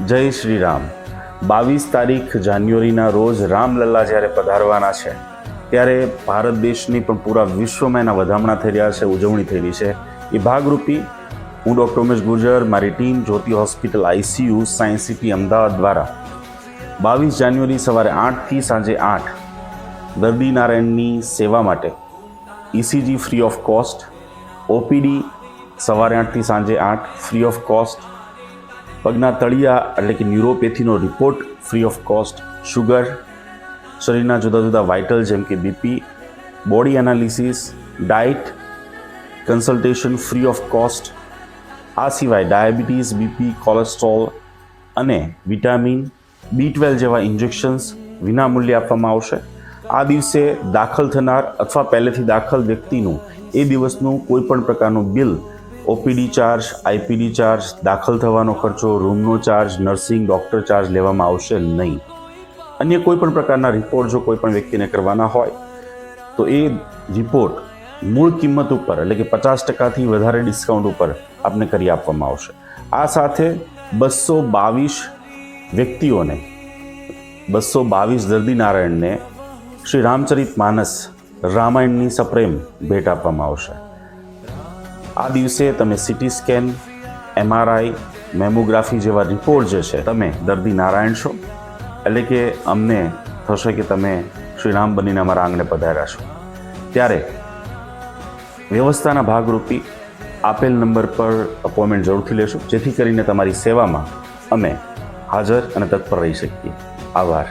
જય શ્રી રામ બાવીસ તારીખ જાન્યુઆરીના રોજ રામલલ્લા જ્યારે પધારવાના છે, ત્યારે ભારત દેશની પણ પૂરા વિશ્વમાં એના વધામણા થઈ રહ્યા છે, ઉજવણી થઈ રહી છે. એ ભાગરૂપી હું ડૉક્ટર ઉમેશ ગુર્જર, મારી team Jyoti hospital ICU science city Ahmedabad દ્વારા બાવીસ જાન્યુઆરી સવારે આઠથી સાંજે આઠ દર્દી નારાયણની સેવા માટે ECG free of cost, OPD સવારે આઠથી સાંજે આઠ ફ્રી ઓફ કોસ્ટ પગના તળિયા એટલે કે ન્યુરોપેથીનો report free of cost sugar શરીરના જુદા જુદા વાઇટલ જેમ કે BP body analysis diet consultation free of cost આ સિવાય ડાયાબિટીસ બીપી કોલેસ્ટ્રોલ અને વિટામિન બી ટ્વેલ્વ જેવા ઇન્જેક્શન્સ વિનામૂલ્યે આપવામાં આવશે. આ દિવસે દાખલ થનાર અથવા પહેલેથી દાખલ વ્યક્તિનું એ દિવસનું કોઈ પણ પ્રકારનું bill OPD charge, IPD charge, દાખલ થવાનો ખર્ચો, રૂમનો ચાર્જ, નર્સિંગ, ડૉક્ટર ચાર્જ લેવામાં આવશે નહીં. અન્ય કોઈ પણ પ્રકારના રિપોર્ટ જો કોઈ પણ વ્યક્તિને કરવાના હોય, તો એ રિપોર્ટ મૂળ કિંમત ઉપર, એટલે કે પચાસ ટકાથી વધારે ડિસ્કાઉન્ટ ઉપર આપને કરી આપવામાં આવશે. આ સાથે બસો બાવીસ વ્યક્તિઓને, બસો બાવીસ દર્દી નારાયણને શ્રી રામચરિત માનસ રામાયણની સપ્રેમ ભેટ આપવામાં આવશે. આ દિવસે તમે સિટી સ્કેન એમઆરઆઈ મેમોગ્રાફી જેવા રિપોર્ટ જે છે, તમે દર્દી નારાયણ છો. એટલે કે અમને થશે કે તમે શ્રીરામ બનીને અમારા આંગણે પધાર્યા છો. ત્યારે વ્યવસ્થાના ભાગરૂપી આપેલ નંબર પર અપોઇન્ટમેન્ટ જરૂરથી લેશો. જેથી કરીને તમારી સેવામાં અમે હાજર અને તત્પર રહી શકીએ. આભાર.